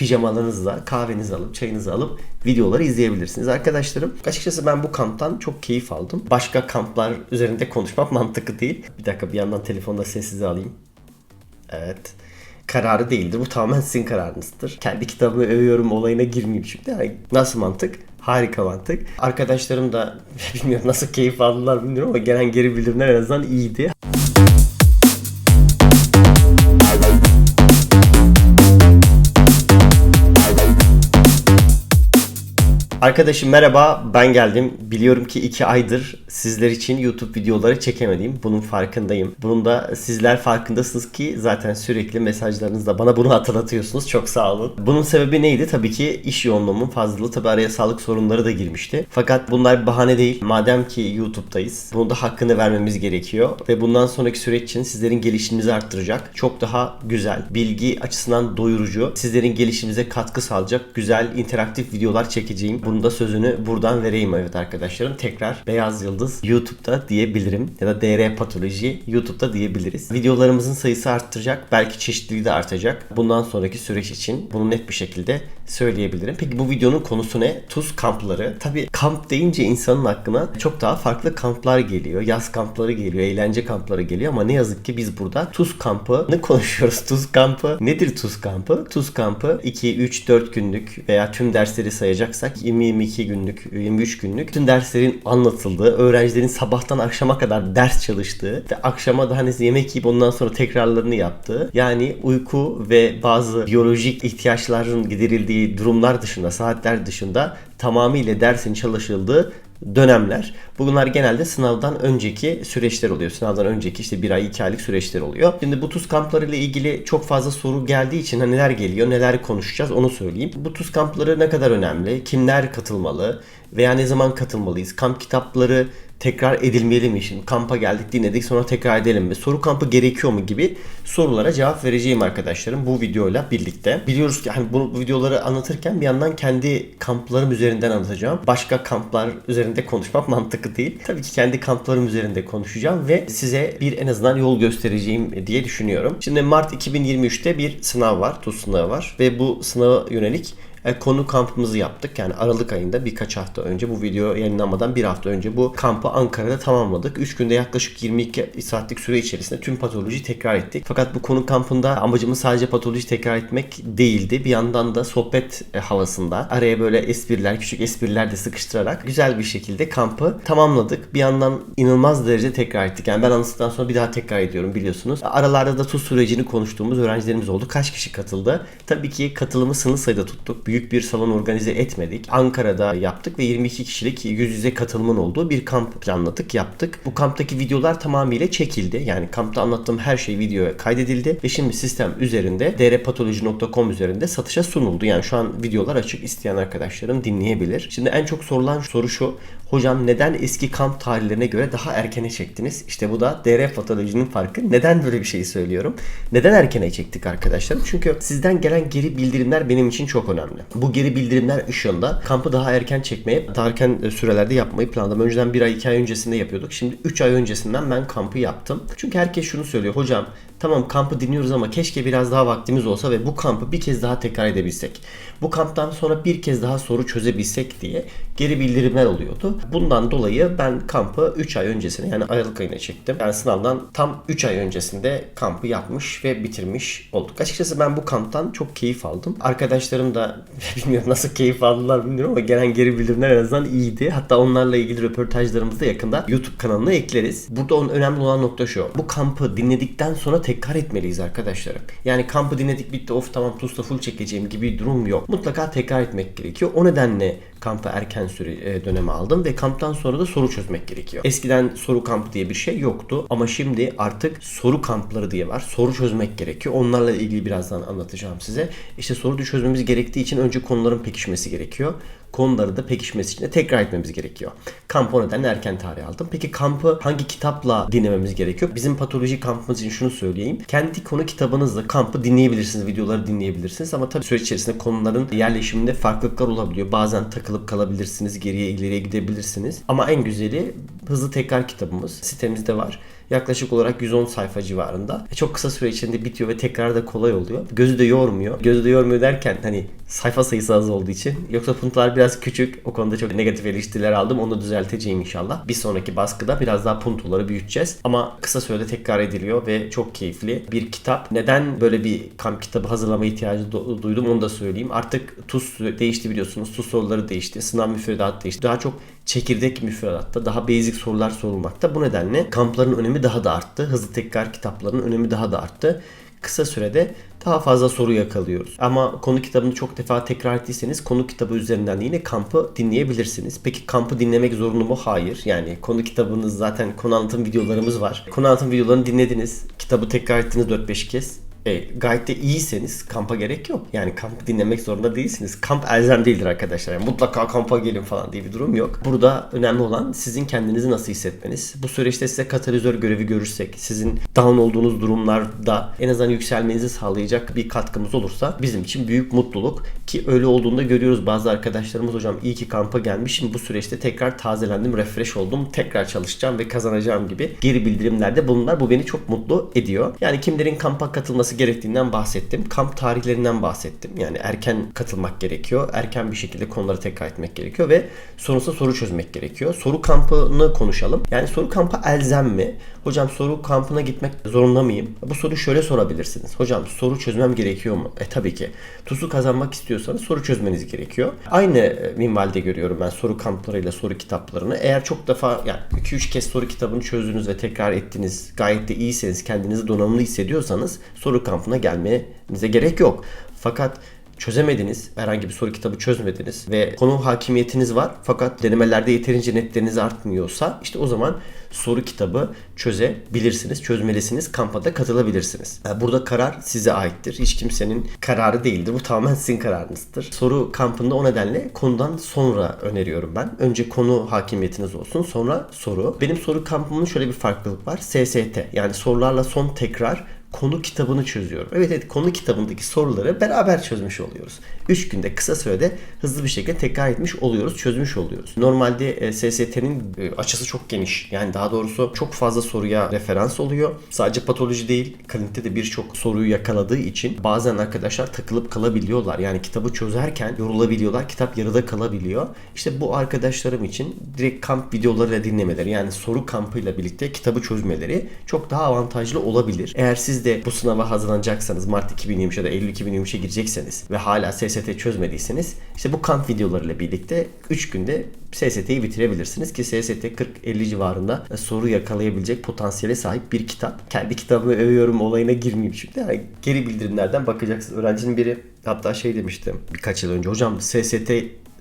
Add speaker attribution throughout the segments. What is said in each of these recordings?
Speaker 1: pijamalarınızla kahvenizi alıp çayınızı alıp videoları izleyebilirsiniz. Arkadaşlarım açıkçası ben bu kamptan çok keyif aldım. Başka kamplar üzerinde konuşmak mantıklı değil. Bir dakika bir yandan telefonda sessize alayım. Evet. Kararı değildir. Bu tamamen sizin kararınızdır. Kendi kitabımı övüyorum olayına girmeyeyim şimdi. Yani nasıl mantık? Harika mantık. Arkadaşlarım da bilmiyorum nasıl keyif aldılar bilmiyorum ama gelen geri bildirimler en azından iyiydi. Arkadaşım merhaba ben geldim. Biliyorum ki iki aydır sizler için YouTube videoları çekemedim. Bunun farkındayım. Bunun da sizler farkındasınız ki zaten sürekli mesajlarınızda bana bunu hatırlatıyorsunuz. Çok sağ olun. Bunun sebebi neydi? Tabii ki iş yoğunluğumun fazlalığı. Tabii araya sağlık sorunları da girmişti. Fakat bunlar bahane değil. Madem ki YouTube'dayız. Bunun da hakkını vermemiz gerekiyor. Ve bundan sonraki süreç için sizlerin gelişiminizi arttıracak. Çok daha güzel, bilgi açısından doyurucu, sizlerin gelişiminize katkı sağlayacak güzel interaktif videolar çekeceğim. Bunun da sözünü buradan vereyim evet arkadaşlarım. Tekrar Beyaz Yıldız YouTube'da diyebilirim. Ya da DR Patoloji YouTube'da diyebiliriz. Videolarımızın sayısı arttıracak. Belki çeşitliliği de artacak. Bundan sonraki süreç için bunu net bir şekilde söyleyebilirim. Peki bu videonun konusu ne? Tuz kampları. Tabii kamp deyince insanın aklına çok daha farklı kamplar geliyor. Yaz kampları geliyor, eğlence kampları geliyor ama ne yazık ki biz burada tuz kampını konuşuyoruz. Tuz kampı nedir tuz kampı? Tuz kampı 2, 3, 4 günlük veya tüm dersleri sayacaksak 20-22 günlük, 23 günlük tüm derslerin anlatıldığı, öğrencilerin sabahtan akşama kadar ders çalıştığı ve akşama da hani yemek yiyip ondan sonra tekrarlarını yaptığı yani uyku ve bazı biyolojik ihtiyaçların giderildiği durumlar dışında, saatler dışında tamamıyla dersin çalışıldığı dönemler. Bunlar genelde sınavdan önceki süreçler oluyor. Sınavdan önceki işte bir ay, iki aylık süreçler oluyor. Şimdi bu tuz kampları ile ilgili çok fazla soru geldiği için hani neler geliyor, neler konuşacağız onu söyleyeyim. Bu tuz kampları ne kadar önemli? Kimler katılmalı? Veya ne zaman katılmalıyız? Kamp kitapları tekrar edilmeli mi? Şimdi kampa geldik dinledik sonra tekrar edelim mi? Soru kampı gerekiyor mu gibi sorulara cevap vereceğim arkadaşlarım bu videoyla birlikte. Biliyoruz ki hani bu, bu videoları anlatırken bir yandan kendi kamplarım üzerinden anlatacağım. Başka kamplar üzerinde konuşmak mantıklı değil. Tabii ki kendi kamplarım üzerinde konuşacağım ve size bir en azından yol göstereceğim diye düşünüyorum. Şimdi Mart 2023'te bir sınav var. TUS sınavı var ve bu sınava yönelik e, konu kampımızı yaptık. Yani Aralık ayında birkaç hafta önce bu video yayınlanmadan bir hafta önce bu kampı Ankara'da tamamladık. 3 günde yaklaşık 22 saatlik süre içerisinde tüm patoloji tekrar ettik. Fakat bu konu kampında amacımız sadece patoloji tekrar etmek değildi. Bir yandan da sohbet e, havasında araya böyle espriler, küçük espriler de sıkıştırarak güzel bir şekilde kampı tamamladık. Bir yandan inanılmaz derecede tekrar ettik. Yani ben anlattıktan sonra bir daha tekrar ediyorum biliyorsunuz. Aralarda da tuz sürecini konuştuğumuz öğrencilerimiz oldu. Kaç kişi katıldı? Tabii ki katılımı sınır sayıda tuttuk büyük bir salon organize etmedik. Ankara'da yaptık ve 22 kişilik yüz yüze katılımın olduğu bir kamp planladık, yaptık. Bu kamptaki videolar tamamıyla çekildi. Yani kampta anlattığım her şey videoya kaydedildi ve şimdi sistem üzerinde drpatoloji.com üzerinde satışa sunuldu. Yani şu an videolar açık isteyen arkadaşlarım dinleyebilir. Şimdi en çok sorulan soru şu. Hocam neden eski kamp tarihlerine göre daha erkene çektiniz? İşte bu da DR patolojinin farkı. Neden böyle bir şeyi söylüyorum? Neden erkene çektik arkadaşlarım? Çünkü sizden gelen geri bildirimler benim için çok önemli. Bu geri bildirimler ışığında kampı daha erken çekmeye, daha erken sürelerde yapmayı planladım. Önceden bir ay, iki ay öncesinde yapıyorduk. Şimdi 3 ay öncesinden ben kampı yaptım. Çünkü herkes şunu söylüyor. Hocam tamam kampı dinliyoruz ama keşke biraz daha vaktimiz olsa ve bu kampı bir kez daha tekrar edebilsek. Bu kamptan sonra bir kez daha soru çözebilsek diye geri bildirimler oluyordu. Bundan dolayı ben kampı 3 ay öncesine yani Aralık ayına çektim. Yani sınavdan tam 3 ay öncesinde kampı yapmış ve bitirmiş olduk. Açıkçası ben bu kamptan çok keyif aldım. Arkadaşlarım da bilmiyorum nasıl keyif aldılar bilmiyorum ama gelen geri bildirimler en azından iyiydi. Hatta onlarla ilgili röportajlarımızı da yakında YouTube kanalına ekleriz. Burada onun önemli olan nokta şu. Bu kampı dinledikten sonra tekrar etmeliyiz arkadaşlarım. Yani kampı dinledik bitti of tamam TUS'ta full çekeceğim gibi bir durum yok. Mutlaka tekrar etmek gerekiyor. O nedenle kampı erken süre e, döneme aldım ve kamptan sonra da soru çözmek gerekiyor. Eskiden soru kampı diye bir şey yoktu ama şimdi artık soru kampları diye var. Soru çözmek gerekiyor. Onlarla ilgili birazdan anlatacağım size. İşte soru çözmemiz gerektiği için önce konuların pekişmesi gerekiyor. Konuları da pekişmesi için de tekrar etmemiz gerekiyor. Kampı o nedenle erken tarih aldım. Peki kampı hangi kitapla dinlememiz gerekiyor? Bizim patoloji kampımız için şunu söyleyeyim. Kendi konu kitabınızla kampı dinleyebilirsiniz. Videoları dinleyebilirsiniz. Ama tabii süreç içerisinde konuların yerleşiminde farklılıklar olabiliyor. Bazen takılıp kalabilirsiniz. Geriye ileriye gidebilirsiniz. Ama en güzeli hızlı tekrar kitabımız. Sitemizde var. Yaklaşık olarak 110 sayfa civarında. E, çok kısa süre içinde bitiyor ve tekrar da kolay oluyor. Gözü de yormuyor. Gözü de yormuyor derken hani sayfa sayısı az olduğu için. Yoksa puntolar biraz küçük. O konuda çok negatif eleştiriler aldım. Onu düzelteceğim inşallah. Bir sonraki baskıda biraz daha puntoları büyüteceğiz. Ama kısa sürede tekrar ediliyor ve çok keyifli bir kitap. Neden böyle bir kamp kitabı hazırlama ihtiyacı du- duydum onu da söyleyeyim. Artık TUS değişti biliyorsunuz. TUS soruları değişti. Sınav müfredatı değişti. Daha çok çekirdek müfredatta daha basic sorular sorulmakta. Bu nedenle kampların önemi daha da arttı. Hızlı tekrar kitaplarının önemi daha da arttı. Kısa sürede daha fazla soru yakalıyoruz. Ama konu kitabını çok defa tekrar ettiyseniz konu kitabı üzerinden de yine kampı dinleyebilirsiniz. Peki kampı dinlemek zorunlu mu? Hayır. Yani konu kitabınız zaten konu anlatım videolarımız var. Konu anlatım videolarını dinlediniz. Kitabı tekrar ettiniz 4-5 kez. E, gayet de iyiyseniz kampa gerek yok. Yani kamp dinlemek zorunda değilsiniz. Kamp elzem değildir arkadaşlar. Yani mutlaka kampa gelin falan diye bir durum yok. Burada önemli olan sizin kendinizi nasıl hissetmeniz. Bu süreçte size katalizör görevi görürsek, sizin down olduğunuz durumlarda en azından yükselmenizi sağlayacak bir katkımız olursa bizim için büyük mutluluk. Ki öyle olduğunda görüyoruz bazı arkadaşlarımız hocam iyi ki kampa gelmişim. Bu süreçte tekrar tazelendim, refresh oldum. Tekrar çalışacağım ve kazanacağım gibi geri bildirimlerde bulunlar. Bu beni çok mutlu ediyor. Yani kimlerin kampa katılması gerektiğinden bahsettim. Kamp tarihlerinden bahsettim. Yani erken katılmak gerekiyor. Erken bir şekilde konuları tekrar etmek gerekiyor ve sonrasında soru çözmek gerekiyor. Soru kampını konuşalım. Yani soru kampı elzem mi? Hocam soru kampına gitmek zorunda mıyım? Bu soruyu şöyle sorabilirsiniz. Hocam soru çözmem gerekiyor mu? E tabii ki. TUS'u kazanmak istiyorsanız soru çözmeniz gerekiyor. Aynı e, minvalde görüyorum ben soru kamplarıyla soru kitaplarını. Eğer çok defa yani 2-3 kez soru kitabını çözdünüz ve tekrar ettiniz. Gayet de iyiyseniz kendinizi donanımlı hissediyorsanız soru kampına gelmenize gerek yok. Fakat çözemediniz, herhangi bir soru kitabı çözmediniz ve konu hakimiyetiniz var fakat denemelerde yeterince netleriniz artmıyorsa işte o zaman soru kitabı çözebilirsiniz, çözmelisiniz, kampa da katılabilirsiniz. Burada karar size aittir. Hiç kimsenin kararı değildir. Bu tamamen sizin kararınızdır. Soru kampında o nedenle konudan sonra öneriyorum ben. Önce konu hakimiyetiniz olsun, sonra soru. Benim soru kampımın şöyle bir farklılık var. SST yani sorularla son tekrar konu kitabını çözüyorum. Evet evet konu kitabındaki soruları beraber çözmüş oluyoruz. 3 günde kısa sürede hızlı bir şekilde tekrar etmiş oluyoruz, çözmüş oluyoruz. Normalde e, SST'nin e, açısı çok geniş. Yani daha doğrusu çok fazla soruya referans oluyor. Sadece patoloji değil, klinikte de birçok soruyu yakaladığı için bazen arkadaşlar takılıp kalabiliyorlar. Yani kitabı çözerken yorulabiliyorlar. Kitap yarıda kalabiliyor. İşte bu arkadaşlarım için direkt kamp videolarıyla dinlemeleri yani soru kampıyla birlikte kitabı çözmeleri çok daha avantajlı olabilir. Eğer siz de bu sınava hazırlanacaksanız Mart 2023 ya da Eylül 2023'e girecekseniz ve hala SST çözmediyseniz işte bu kamp videolarıyla birlikte 3 günde SST'yi bitirebilirsiniz ki SST 40-50 civarında soru yakalayabilecek potansiyele sahip bir kitap. Kendi kitabımı övüyorum olayına girmeyeyim çünkü yani geri bildirimlerden bakacaksınız. Öğrencinin biri hatta şey demişti birkaç yıl önce hocam SST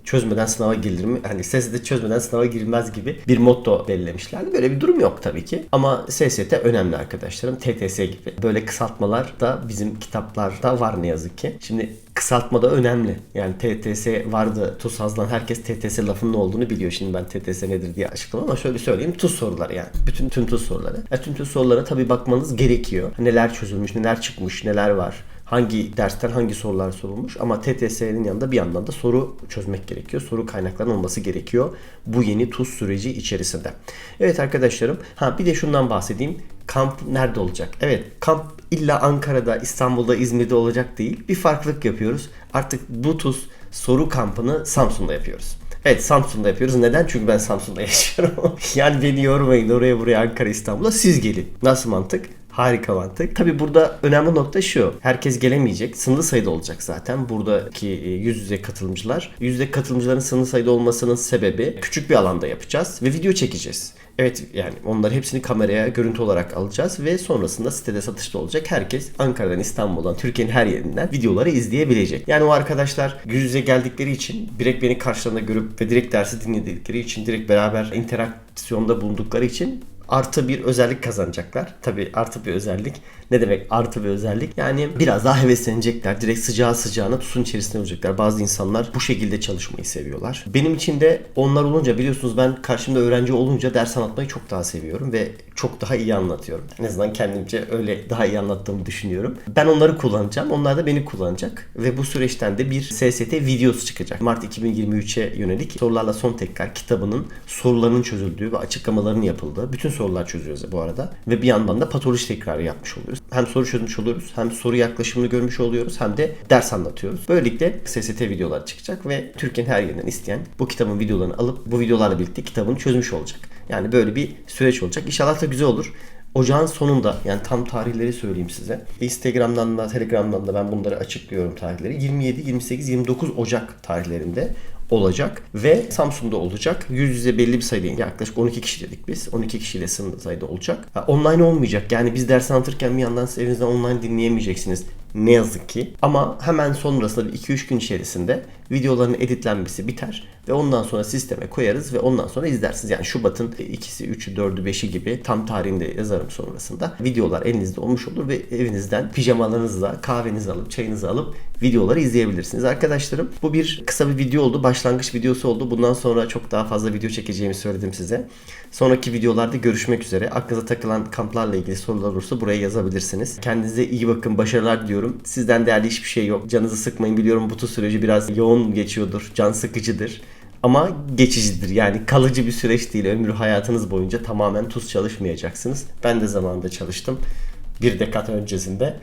Speaker 1: çözmeden sınava girilir mi? Hani SST çözmeden sınava girilmez gibi bir motto belirlemişlerdi. Böyle bir durum yok tabii ki. Ama SST önemli arkadaşlarım. TTS gibi. Böyle kısaltmalar da bizim kitaplarda var ne yazık ki. Şimdi kısaltma da önemli. Yani TTS vardı. TUS hazırlan herkes TTS lafının ne olduğunu biliyor. Şimdi ben TTS nedir diye açıklamam ama şöyle söyleyeyim. TUS soruları yani. Bütün tüm TUS soruları. E, tüm TUS sorularına tabii bakmanız gerekiyor. Neler çözülmüş, neler çıkmış, neler var hangi dersten hangi sorular sorulmuş ama TTS'nin yanında bir yandan da soru çözmek gerekiyor. Soru kaynaklarının olması gerekiyor bu yeni TUS süreci içerisinde. Evet arkadaşlarım ha bir de şundan bahsedeyim. Kamp nerede olacak? Evet kamp illa Ankara'da, İstanbul'da, İzmir'de olacak değil. Bir farklılık yapıyoruz. Artık bu TUS soru kampını Samsun'da yapıyoruz. Evet Samsun'da yapıyoruz. Neden? Çünkü ben Samsun'da yaşıyorum. yani beni yormayın oraya buraya Ankara İstanbul'a siz gelin. Nasıl mantık? Harika mantık. Tabi burada önemli nokta şu. Herkes gelemeyecek. Sınırlı sayıda olacak zaten. Buradaki e, yüz yüze katılımcılar. Yüz yüze katılımcıların sınırlı sayıda olmasının sebebi küçük bir alanda yapacağız ve video çekeceğiz. Evet yani onları hepsini kameraya görüntü olarak alacağız ve sonrasında sitede satışta olacak. Herkes Ankara'dan, İstanbul'dan, Türkiye'nin her yerinden videoları izleyebilecek. Yani o arkadaşlar yüz yüze geldikleri için direkt beni karşılarında görüp ve direkt dersi dinledikleri için direkt beraber interaksiyonda bulundukları için artı bir özellik kazanacaklar. Tabi artı bir özellik. Ne demek artı bir özellik? Yani biraz daha heveslenecekler. Direkt sıcağı sıcağına tusun içerisinde olacaklar. Bazı insanlar bu şekilde çalışmayı seviyorlar. Benim için de onlar olunca biliyorsunuz ben karşımda öğrenci olunca ders anlatmayı çok daha seviyorum ve çok daha iyi anlatıyorum. En azından kendimce öyle daha iyi anlattığımı düşünüyorum. Ben onları kullanacağım. Onlar da beni kullanacak. Ve bu süreçten de bir SST videosu çıkacak. Mart 2023'e yönelik sorularla son tekrar kitabının sorularının çözüldüğü ve açıklamalarının yapıldığı. Bütün sorular çözüyoruz bu arada. Ve bir yandan da patoloji tekrarı yapmış oluyoruz. Hem soru çözmüş oluyoruz, hem soru yaklaşımını görmüş oluyoruz, hem de ders anlatıyoruz. Böylelikle SST videolar çıkacak ve Türkiye'nin her yerinden isteyen bu kitabın videolarını alıp bu videolarla birlikte kitabını çözmüş olacak. Yani böyle bir süreç olacak. İnşallah da güzel olur. Ocağın sonunda yani tam tarihleri söyleyeyim size. Instagram'dan da Telegram'dan da ben bunları açıklıyorum tarihleri. 27, 28, 29 Ocak tarihlerinde olacak ve Samsun'da olacak. Yüz yüze belli bir sayıda yaklaşık 12 kişi dedik biz. 12 kişiyle sınırlı sayıda olacak. Ha, online olmayacak. Yani biz ders anlatırken bir yandan siz evinizden online dinleyemeyeceksiniz. Ne yazık ki. Ama hemen sonrasında bir 2-3 gün içerisinde videoların editlenmesi biter ve ondan sonra sisteme koyarız ve ondan sonra izlersiniz. Yani Şubat'ın 2'si, 3'ü, 4'ü, 5'i gibi tam tarihinde yazarım sonrasında. Videolar elinizde olmuş olur ve evinizden pijamalarınızla kahvenizi alıp çayınızı alıp videoları izleyebilirsiniz. Arkadaşlarım bu bir kısa bir video oldu. Başlangıç videosu oldu. Bundan sonra çok daha fazla video çekeceğimi söyledim size. Sonraki videolarda görüşmek üzere. Aklınıza takılan kamplarla ilgili sorular olursa buraya yazabilirsiniz. Kendinize iyi bakın. Başarılar diliyorum. Sizden değerli hiçbir şey yok. Canınızı sıkmayın. Biliyorum bu süreci biraz yoğun geçiyordur. Can sıkıcıdır. Ama geçicidir. Yani kalıcı bir süreç değil. Ömrü hayatınız boyunca tamamen tuz çalışmayacaksınız. Ben de zamanında çalıştım. Bir dekat öncesinde.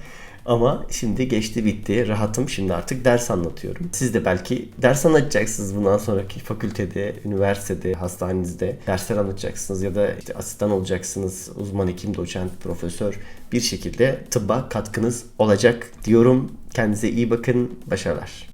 Speaker 1: Ama şimdi geçti bitti. Rahatım. Şimdi artık ders anlatıyorum. Siz de belki ders anlatacaksınız bundan sonraki fakültede, üniversitede, hastanenizde dersler anlatacaksınız ya da işte asistan olacaksınız. Uzman hekim, doçent, profesör bir şekilde tıbba katkınız olacak diyorum. Kendinize iyi bakın. Başarılar.